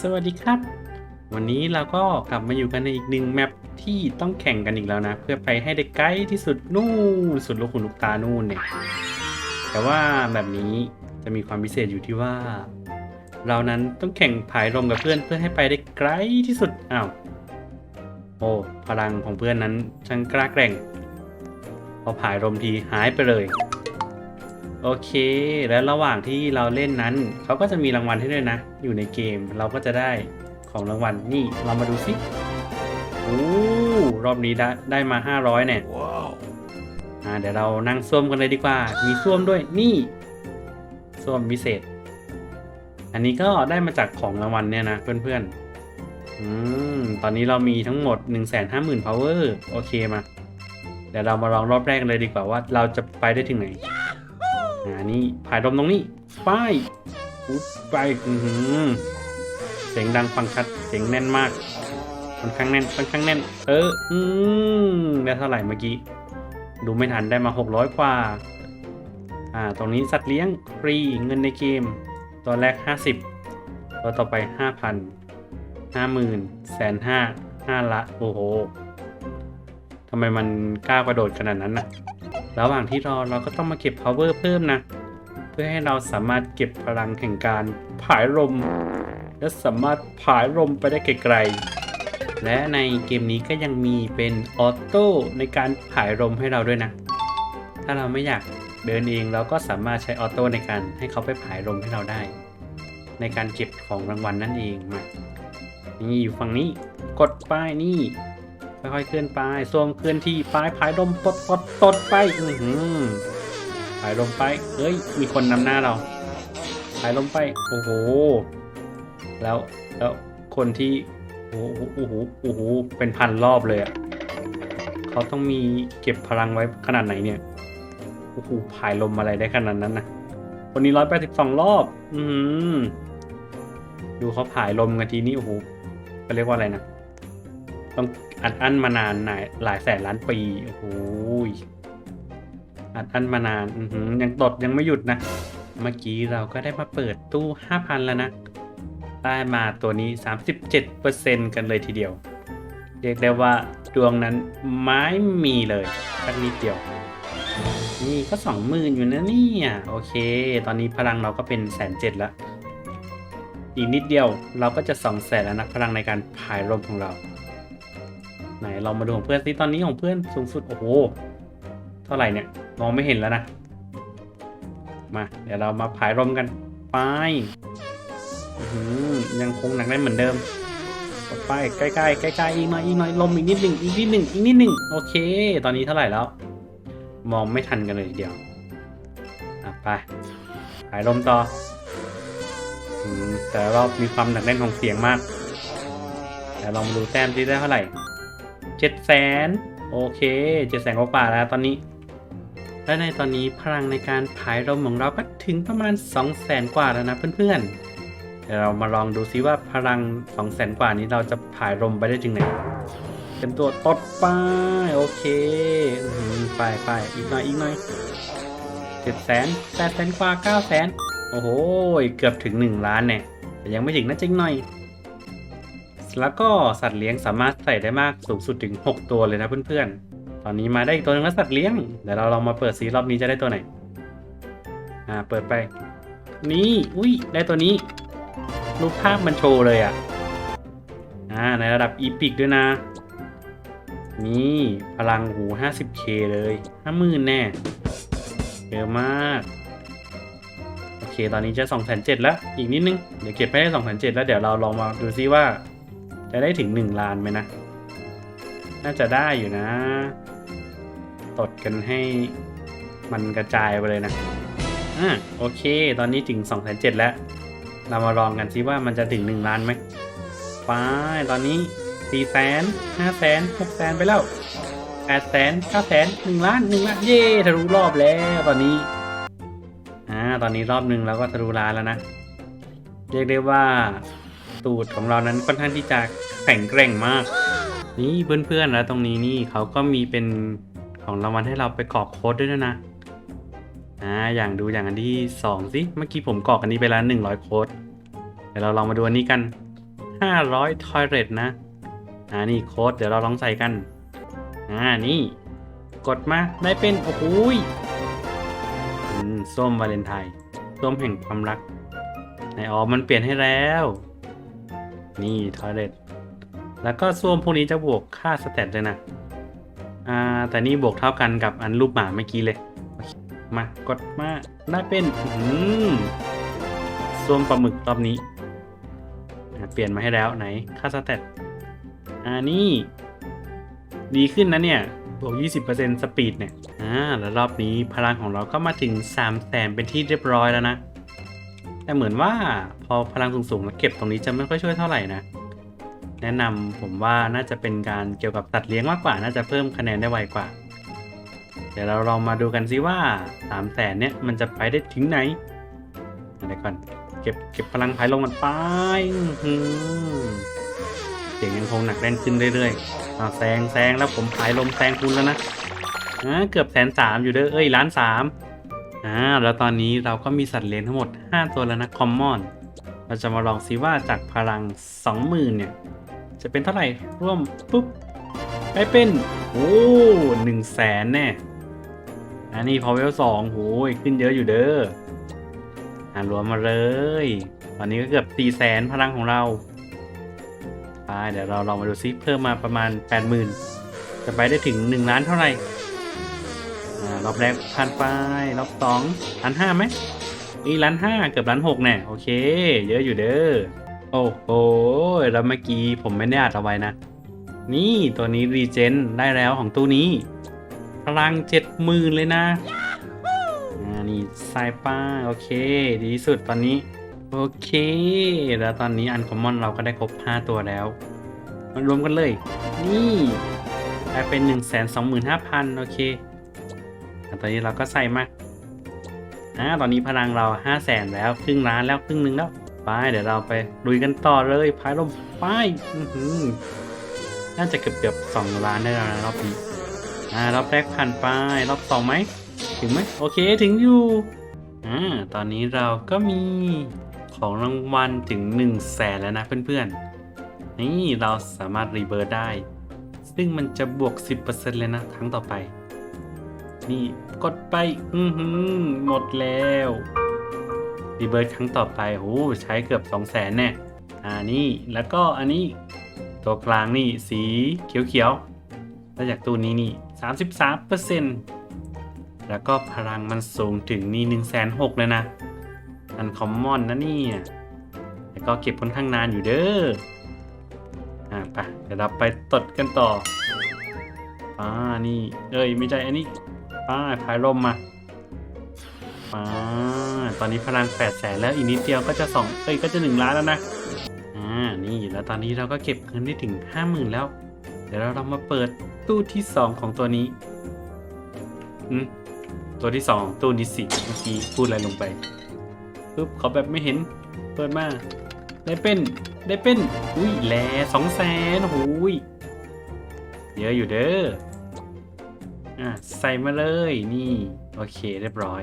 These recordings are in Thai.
สวัสดีครับ วันนี้เราก็กลับมาอยู่กันในอีกหนึ่งแมปที่ต้องแข่งกันอีกแล้วนะ เพื่อไปให้ได้ใกล้ที่สุดนู่นสุดลูกหูลูกตานู่นเนี่ย แต่ว่าแบบนี้จะมีความพิเศษอยู่ที่ว่า เรานั้นต้องแข่งผายลมกับเพื่อนเพื่อให้ไปได้ไกลที่สุดอ้าวโอ้พลังของเพื่อนนั้นช่างกล้าแกร่งพอผายลมทีหายไปเลย โอเค แล้วระหว่างที่เราเล่นนั้น เขาก็จะมีรางวัลให้ด้วยนะ อยู่ในเกมเราก็จะได้ของรางวัลนี่เรามาดูสิโอ้รอบนี้ได้ได้มา 500เนี่ย Wow. อ่าเดี๋ยวเรานั่งส้วมกันเลยดีกว่า มีส้วมด้วยนี่ส้วมพิเศษ อันนี้ก็ได้มาจากของรางวัลเนี่ยนะเพื่อนๆอืมตอนนี้เรามีทั้งหมด 150,000 power โอเคมา เดี๋ยวเรามาลองรอบแรกกันเลยดีกว่าว่าเราจะไปได้ถึงไหน อ่านี่ายลมตรงนี้ไปอุ๊บไปอือหือเสียงดังฟังชัด เสียงแน่นมากค่อนข้างแน่นค่อนข้างแน่น เออ อืมได้เท่าไหร่เมื่อกี้ ดูไม่ทันได้มา 600กว่า อ่า ตรงนี้สัตว์เลี้ยงฟรีเงินในเกม ตัวแรก 50 ตัวต่อไป 5,000 50,000แสนห้าห้าละ โอ้โหทำไมมันกล้ากระโดดขนาดนั้นน่ะ ระหว่างที่รอเราก็ต้องมาเก็บ power เพิ่มนะ เพื่อให้เราสามารถเก็บพลังแห่งการผายลม และสามารถผายลมไปได้ไกลๆ และในเกมนี้ก็ยังมีเป็นออโต้ในการผายลมให้เราด้วยนะ ถ้าเราไม่อยากเดินเองเราก็สามารถใช้ออโต้ในการให้เขาไปผายลมให้เราได้ ในการเก็บของรางวัลนั่นเองมานี่อยู่ฝั่งนี้กดป้ายนี่ ค่อยๆเคลื่อนไปส้วมเคลื่อนที่ป้ายผายลมตดตดตดไป อือหือผายลมไปเฮ้ย มีคนนำหน้าเราผายลมไป โอ้โห แล้ว แล้ว คนที่ โอ้โห โอ้โห โอ้โห เป็นพันรอบเลยอะ่ะเขาต้องมีเก็บพลังไว้ขนาดไหนเนี่ย โอ้โหผายลมอะไรได้ขนาดนั้นนะคนนี้ร้อยแปดสิบสองรอบ อืมดูเขาผายลมกันทีนี้โอ้โหเขาเรียกว่าอะไรนะ ต้อง อัดอั้นมานานหลายหลายแสนล้านปีโอ้โหอัดอั้นมานานอืยังตดยังไม่หยุดนะ เมื่อกี้เราก็ได้มาเปิดตู้ห้าพันแล้วนะ ได้มาตัวนี้37%กันเลยทีเดียว เรียกได้ว่าดวงนั้นไม่มีเลยสักนิดเดียว นี่ก็สองหมื่นอยู่นะเนี่ยโอเค ตอนนี้พลังเราก็เป็นแสนเจ็ดแล้วอีกนิดเดียวเราก็จะสองแสนแล้วนะพลังในการพายลมของเรา ไหนเรามาดูของเพื่อนสิตอนนี้ของเพื่อนสูงสุดโอ้โหเท่าไหร่เนี่ยมองไม่เห็นแล้วนะมาเดี๋ยวเรามาพายลมกันไปอืยังคงหนักแน่นเหมือนเดิมไปใกล้ๆใกล้ๆอีกหน่อยอีกหน่อยลมอีกนิดหนึ่งอีกนิดหนึ่งอีกนิดหนึ่งโอเค ตอนนี้เท่าไหร่แล้ว มองไม่ทันกันเลยทีเดียวไปพายลมต่อแต่เรอบมีความหนักแน่นของเสียงมากเดี๋ยวลองมาดูแต้มที่ได้เท่าไหร่ เจ็ดแสนโอเคเจ็ดแสนกว่าๆแล้วตอนนี้ และในตอนนี้พลังในการผายลมของเราก็ถึงประมาณ2 0 0แสนกว่าแล้วนะเพื่อนๆเดี๋ยวเรามาลองดูซิว่าพลัง2 0 0แสนกว่านี้เราจะผายลมไปได้ถึงไหนเต็มตัวตดไปโอเคไปไปอีกหน่อยอีกหน่อยเจ็ดแสนแปดแสนกว่าเก้าแสนโอ้โหเกือบถึง 1 ล้านเนี่ยแต่ยังไม่ถึงนะจริงหน่อย แล้วก็สัตว์เลี้ยงสามารถใส่ได้มากสูงสุดถึง 6 ตัวเลยนะเพื่อนๆ ตอนนี้มาได้อีกตัวหนึงแล้วสัตว์เลี้ยง เดี๋ยวเราลองมาเปิดซีรอบนี้จะได้ตัวไหน อ่า เปิดไป นี่ อุ้ย ได้ตัวนี้ รูปภาพมันโชว์เลยอะ อ่า ในระดับอีพิกด้วยนะ นี่พลังหู 50k เลย50,000แน่เยอะมากโอเค ตอนนี้จะ2,700แล้ว อีกนิดนึง เดี๋ยวเก็บไปได้2,700 แล้ว เดี๋ยวเราลองมาดูซิว่า จะได้ถึง 1 ล้านไหมนะ น่าจะได้อยู่นะ ตดกันให้มันกระจายไปเลยนะ อ่าโอเค ตอนนี้ถึง2 7 0 0แล้ว เรามาลองกันซิว่ามันจะถึง 1 ล้านไหมไปตอนนี้4แสน5แสน6แสนไปแล้ว8แสน9แสน1ล้าน1ล้านเย่ทะลุรอบแล้วตอนนี้ อ่า ตอนนี้รอบหนึ่งเราก็ทะลุล้านแล้วนะ เรียกได้ว่า ตูดของเรานั้นค่อนข้างที่จะแข็งแกร่งมาก นี่เพื่อนๆแล้วตรงนี้นี่เขาก็มีเป็นของรางวัลให้เราไปกรอกโค้ดด้วยนะอ่าอย่างดูอย่างอันที่สองสิเมื่อกี้ผมกรอกอันนี้ไปแล้วหนึ่งร้อยโค้ดเดี๋ยวเราลองมาดูอันนี้กัน 500 ทอยเลตนะอ่านี่โค้ดเดี๋ยวเราลองใส่กันอ่านี่ กดมาได้เป็นโอ้โหยอืมส้มวาเลนไทน์ส้มแห่งความรักในอ๋อมันเปลี่ยนให้แล้ว นี่ทอยเลตแล้วก็ส้วมพวกนี้จะบวกค่าสเตตเลยนะ อ่า แต่นี่บวกเท่ากันกับอันรูปหมาเมื่อกี้เลย มากดมาได้เป็นอืมส้วมปลาหมึกรอบนี้เปลี่ยนมาให้แล้วไหนค่าสเตตอ่านี่ ดีขึ้นนะเนี่ย บวก 20%สปีดเนี่ย อ่า แล้วรอบนี้พลังของเราก็มาถึง 3 แสนเป็นที่เรียบร้อยแล้วนะ แต่เหมือนว่าพอพลังสูงๆแล้วเก็บตรงนี้จะไม่ค่อยช่วยเท่าไหร่นะ แนะนำผมว่าน่าจะเป็นการเกี่ยวกับตัดเลี้ยงมากกว่า น่าจะเพิ่มคะแนนได้ไวกว่า เดี๋ยวเราลองมาดูกันซิว่า3แสนเนี่ยมันจะไปได้ถึงไหนเดี๋ยวก่อน เก็บเก็บพลังภายลงมันไปเสียงยังคงหนักแน่นขึ้นเรื่อยๆอาแซงแซงแล้วผมภายลมแซงคุณแล้วนะเกือบแสนสามอยู่เด้อเอ้ยล้านสาม อ่าแล้วตอนนี้เราก็มีสัตว์เลี้ยงทั้งหมด 5 ตัวแล้วนะคอมมอนเราจะมาลองซิว่าจากพลัง 20,000 เนี่ย จะเป็นเท่าไหร่ร่วมปุ๊บได้เป็นโอ้หนึ่งแสนแน่อันนี้พอเวลสองโหยขึ้นเยอะอยู่เด้ออ่ารวมมาเลย ตอนนี้ก็เกือบตีแสนพลังของเราไปเดี๋ยวเราลองมาดูซิเพิ่มมาประมาณ 80,000 จะไปได้ถึง 1 ล้านเท่าไหร่ารอบแรกพันไป รอบสองล้านห้าไหมอีล้านห้าเกือบล้านหกแน่ โอเค เยอะอยู่เด้อ โอ้โห แล้วเมื่อกี้ผมไม่ได้อัดเอาไว้นะ นี่ตัวนี้รีเจนได้แล้วของตู้นี้ พลังเจ็ดหมื่นเลยนะอ่านี่ไซป้า โอเค ดีที่สุดตอนนี้ โอเค แล้วตอนนี้อันคอมมอนเราก็ได้ครบ 5 ตัวแล้วมารวมกันเลย นี่กลายเป็น 1 2 5 0 0 0 โอเคอะ ตอนนี้เราก็ใส่มาอ่าตอนนี้พลังเรา5 0 0แสนแล้วครึ่งล้านแล้วครึ่งหนึ่งแล้วไปเดี๋ยวเราไปลุยกันต่อเลยพายลมไปอื้อหือน่าจะเกือบเกือบสองล้านได้แล้วนะรอบนี้อ่ารอบแรกผ่านไปรอบสองไหมถึงไหมโอเคถึงอยู่อ่าตอนนี้เราก็มีของรางวัลถึง1นึ่งแสนแล้วนะเพื่อนๆนี่เราสามารถรีเบิร์ดได้ ซึ่งมันจะบวก 10%เลยนะครั้งต่อไป นี่กดไป อือหือหมดแล้วรีเบิร์ดครั้งต่อไปโอ้ใช้เกือบ2 0 0แสนแน่อ่านี่แล้วก็อันนี้ ตัวกลางนี่สีเขียวๆแล้วจากตู้นี้นี่33%แล้วก็พลังมันสูงถึงนี่หนึ่งแสนหกเลยนะ อันคอมมอนนะนี่แล้วก็เก็บค่อนข้างนานอยู่เด้อ อ่าไปเดี๋ยวเราไปตดกันต่ออ่านี่ เอ้ย ไม่ใช่อันนี้ ป้าพายลมมาอ่าตอนนี้พลังแปดแสนแล้วอีกนิดเดียวก็จะสองเอ้ยก็จะหนึ่งล้านแล้วนะอ่านี่แล้วตอนนี้เราก็เก็บเงินได้ถึงห้าหมื่นแล้ว เดี๋ยวเราลองมาเปิดตู้ที่สองของตัวนี้อืมตัวที่สองตู้นิสิเมื่อกี้พูดอะไรลงไปปุ๊บเขาแบบไม่เห็นเปิดมาได้เป็นได้เป็น อุ้ยแลสองแสนโอ้ยเยอะอยู่เด้อ อะใส่มาเลยนี่ โอเคเรียบร้อย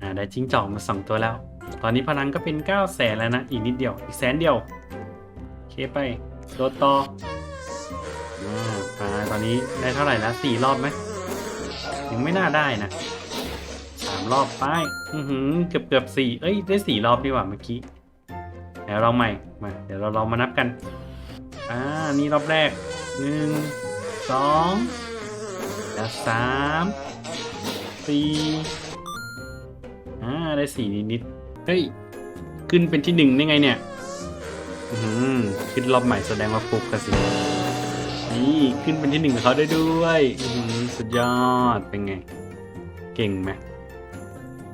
อ่าได้จิ้งจอกมาสองตัวแล้ว ตอนนี้พลังก็เป็น9ก้าแสนแล้วนะ อีกนิดเดียว อีกแสนเดียว โอเคไป โดดต่ออ่าไปตอนนี้ได้เท่าไหร่แล้วสี่รอบไหมยังไม่น่าได้นะสามรอบไปอือหือเกือบเกือบสี่เอ้ยได้สี่รอบดีกว่าเมื่อกี้เดี๋ยวเราใหม่มาเดี๋ยวเราลองมานับกัน อ่านี่รอบแรกหนึ่งสอง แล้วสามสี่อ่าได้สี่นิดนิดๆเฮ้ย ขึ้นเป็นที่หนึ่งได้ไงเนี่ย อือหือขึ้นรอบใหม่แสดงว่าฟุกกันสินี่ขึ้นเป็นที่หนึ่งเขาได้ด้วย อื้อหือสุดยอดเป็นไง เก่งไหม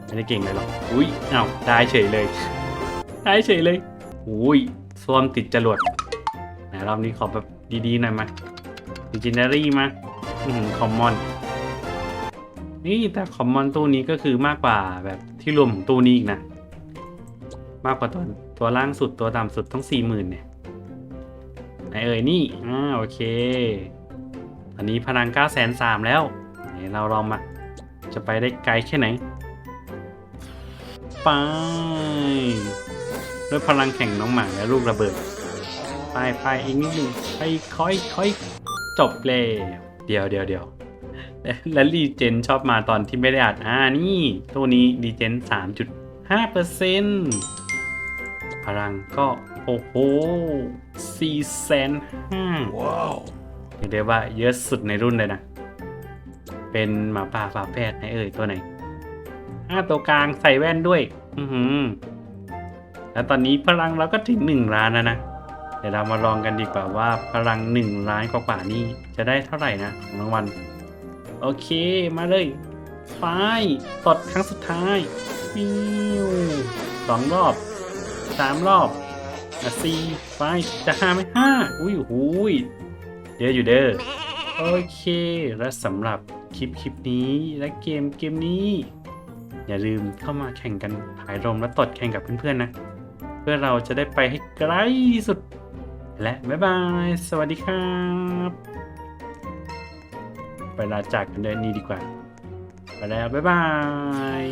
ไม่ได้เก่งเลยหรอกอุ้ยอ้าได้เฉยเลย ได้เฉยเลยอุ้ยส้วมติดจรวดไหนรอบนี้ขอแบบดีๆหน่อยมาดิจินารีมา อืมคอมมอน นี่แต่คอมมอนตู้นี้ก็คือมากกว่าแบบที่รวมของตู้นี้อีกนะ มากกว่าตัวตัวล่างสุดตัวต่ำสุดต้องสี่หมื่นเนี่ยไหนเอ่ยนี่อ่าโอเค ตอนนี้พลัง9 3 0 0 0แล้วไหนเราลองมา จะไปได้ไกลแค่ไหน ไป ด้วยพลังแข่งน้องหมาและลูกระเบิด ไปไปอีกนิดหนึ่งไปค่อยค่อยจบแล้ว เดี๋ยวเดี๋ยวเดี๋ยวและและรีเจนชอบมาตอนที่ไม่ได้อัดอ่านี่ตัวนี้รีเจนสามจุดห้าเปอร์เซ็นต์พลังก็โอ้โหสี่แสนห้าว้าวเรียกได้ว่าเยอะสุดในรุ่นเลยนะ เป็นหมาป่าฝาแฝดไหนเอ่ยตัวไหนอ้าตัวกลางใส่แว่นด้วย อือหือแล้วตอนนี้พลังเราก็ถึงหนึ่งล้านแล้วนะเดี๋ยวเรามาลองกันดีกว่าว่าพลังหนึ่งล้านกว่าๆนี่จะได้เท่าไหร่นะของรางวัลโอเคมาเลยไปตดครั้งสุดท้ายปิ้วสองรอบสามรอบอะสี่ไปจะห้าไหมห้าอุ้ยหูยเดี๋ยวอยู่เด้อโอเค และสำหรับคลิปคลิปนี้และเกมเกมนี้ อย่าลืมเข้ามาแข่งกันผายลมและตดแข่งกับเพื่อนๆนะ เพื่อเราจะได้ไปให้ไกลที่สุด และบ๊ายบาย สวัสดีครับ ไปลาจากกันเดินนี้ดีกว่า ไปแล้ว บ๊ายบาย